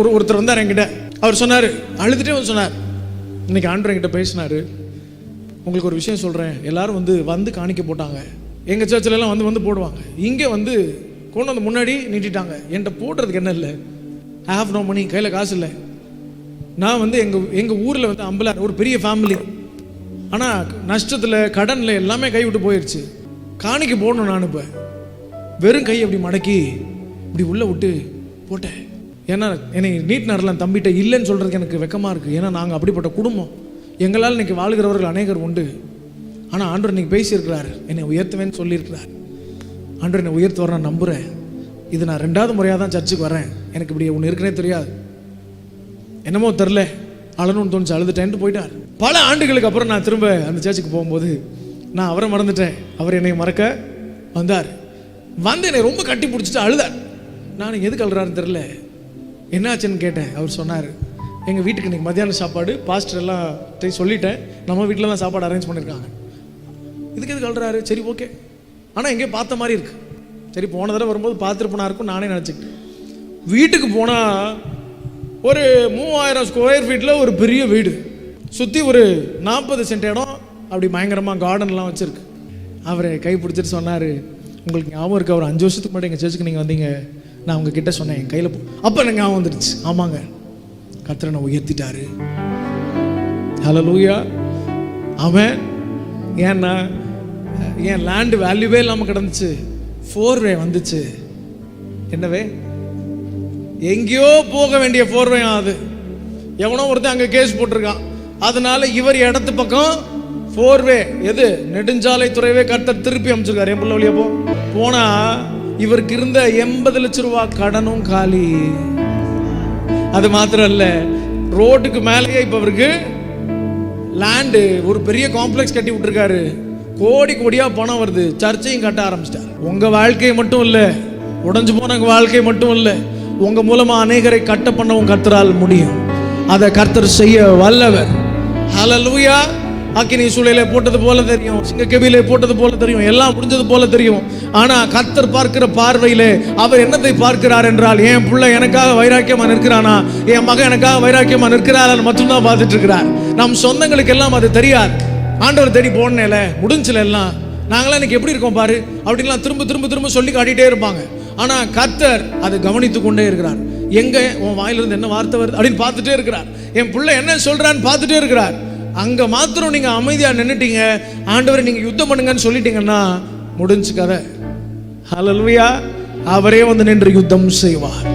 ஒரு ஒருத்தர் வந்தார் என்கிட்ட. அவர் சொன்னார் அழுதுட்டே வந்து சொன்னார். இன்னைக்கு ஆண்டர் என்கிட்ட பேசினாரு. உங்களுக்கு ஒரு விஷயம் சொல்கிறேன் எல்லாரும் வந்து வந்து காணிக்க போட்டாங்க. எங்கள் சர்ச்சிலலாம் வந்து வந்து போடுவாங்க. இங்கே வந்து கொண்டு வந்து முன்னாடி நீட்டிட்டாங்க. என்கிட்ட போடுறதுக்கு என்ன இல்லை? ஐ ஹாவ் நோ மணி கையில் காசு இல்லை. நான் வந்து எங்கள் எங்கள் ஊரில் வந்து அம்பலார் ஒரு பெரிய ஃபேமிலி ஆனால் நஷ்டத்தில் கடனில் எல்லாமே கை விட்டு போயிடுச்சு காணிக்க போடணும் நான் இப்போ. வெறும் கை அப்படி மடக்கி இப்படி உள்ளே விட்டு போட்டேன். ஏன்னா என்னை நீட் நடலாம் தம்பிகிட்ட இல்லைன்னு சொல்கிறதுக்கு எனக்கு வெக்கமாக இருக்குது ஏன்னா நாங்கள் அப்படிப்பட்ட குடும்பம். எங்களால் இன்னைக்கு வாழ்கிறவர்கள் அநேகர் உண்டு. ஆனால் ஆண்டவர் இன்றைக்கி பேசியிருக்கிறார். என்னை உயர்த்துவேன்னு சொல்லியிருக்கிறார். ஆண்டவர் என்னை உயர்த்துவார் நான் நம்புகிறேன் இது நான் ரெண்டாவது முறையாக தான் சர்ச்சுக்கு வரேன். எனக்கு இப்படி ஒன்று இருக்குனே தெரியாது. என்னமோ தெரில அழணும்னு தோணுச்சு. அழுதுட்டேன்ட்டு போயிட்டார். பல ஆண்டுகளுக்கு அப்புறம் நான் திரும்ப அந்த சர்ச்சுக்கு போகும்போது நான் அவரை மறந்துட்டேன். அவர் என்னை மறக்க வந்தார். வந்து என்னை ரொம்ப கட்டி பிடிச்சிட்டு அழுதார். நான் எதுக்கு அழுறாருன்னு தெரில என்னாச்சுன்னு கேட்டேன். அவர் சொன்னார் எங்கள் வீட்டுக்கு இன்றைக்கி மத்தியானம் சாப்பாடு பாஸ்டர் எல்லாம் சொல்லிட்டேன். நம்ம வீட்டில் தான் சாப்பாடு அரேஞ்ச் பண்ணியிருக்காங்க இதுக்கு எதுக்கு அழுறாரு? சரி ஓகே ஆனால் எங்கேயோ பார்த்த மாதிரி இருக்கு. சரி போன தடவை வரும்போது பார்த்துருப்பனா இருக்கும் நானே நினச்சிக்கிட்டேன். வீட்டுக்கு போனால் ஒரு மூவாயிரம் ஸ்கொயர் ஃபீட்டில் ஒரு பெரிய வீடு. சுற்றி ஒரு நாற்பது சென்ட் இடம். அப்படி பயங்கரமாக கார்டன்லாம் வச்சுருக்கு. அவரை கை பிடிச்சிட்டு சொன்னார் உங்களுக்கு ஞாபகம் இருக்கு? அவர் அஞ்சு வருஷத்துக்கு முன்னாடி எங்கள் சர்ச்சுக்கு நீங்கள் வந்தீங்க. நான் உங்ககிட்ட சொன்னேன் என் கையில் அப்போ எனக்கு ஞாபகம் வந்துடுச்சு. ஆமாங்க. கத்திரனை உயர்த்திட்டாரு. ஹலோ லூயா அவன் ஏன்னா என் லேண்டு வேல்யூவே இல்லாமல் கிடந்துச்சு. ஃபோர்வே வந்துச்சு. என்னவே? எங்கேயோ போக வேண்டிய ஃபோர்வே அது. எவனோ ஒருத்தன் அங்கே கேஸ் போட்டிருக்கான். அதனால இவர் இடத்து பக்கம் ஃபோர்வே எது? நெடுஞ்சாலை துறைவே கர்த்தர் திருப்பி அமைச்சிருக்காரு. என் பிள்ளை வழியா போ. இவருக்கு இருந்த எண்பது லட்ச ரூபா கடனும் காலி. அது மாத்திரம் இல்ல ரோட்டுக்கு மேலேயே இப்ப அவருக்கு லேண்டு ஒரு பெரிய காம்ப்ளெக்ஸ் கட்டி விட்டுருக்காரு. கோடி கோடியா பணம் வருது. சர்ச்சையும் கட்ட ஆரம்பிச்சிட்டார். உங்க வாழ்க்கையை மட்டும் இல்ல உடஞ்சு போன உங்க வாழ்க்கை மட்டும் இல்ல உங்க மூலமா அநேகரை கட்ட பண்ணவும் கர்த்தரால் முடியும். அதை கர்த்தர் செய்ய வல்லவர். ஹalleluya அக்கினி சூளையில போட்டது போல தெரியும். சிங்க சிங்கக்கபிலே போட்டது போல தெரியும். எல்லாம் முடிஞ்சது போல தெரியும். ஆனா கர்த்தர் பார்க்கிற பார்வையிலே அவர் என்னத்தை பார்க்கிறார் என்றால் என் பிள்ளை எனக்காக வைராக்கியமா நிற்கிறானா? என் மகன் எனக்காக வைராக்கியமா நிற்கிறாள் மட்டும்தான் பார்த்துட்டு இருக்கிறார். நம் சொந்தங்களுக்கு எல்லாம் அது தெரியாது. ஆண்டவர் தேடி போனேல முடிஞ்சல எல்லாம். நாங்களாம் இன்னைக்கு எப்படி இருக்கோம் பாரு? அப்படின்லாம் திரும்ப திரும்ப திரும்ப சொல்லி காட்டிகிட்டே இருப்பாங்க. ஆனா கர்த்தர் அதை கவனித்து கொண்டே இருக்கிறார். எங்க? உன் வாயிலிருந்து என்ன வார்த்தை வருது? அப்படின்னு பார்த்துட்டே இருக்கிறார். என் பிள்ளை என்ன சொல்றான்னு பார்த்துட்டே இருக்கிறார். அங்க மாத்திரம் நீங்க அமைதியா நின்றுட்டீங்க ஆண்டவரை நீங்க யுத்தம் பண்ணுங்கன்னு சொல்லிட்டீங்கன்னா முடிஞ்சு கதை. ஹalleluya அவரே வந்து நின்று யுத்தம் செய்வார்.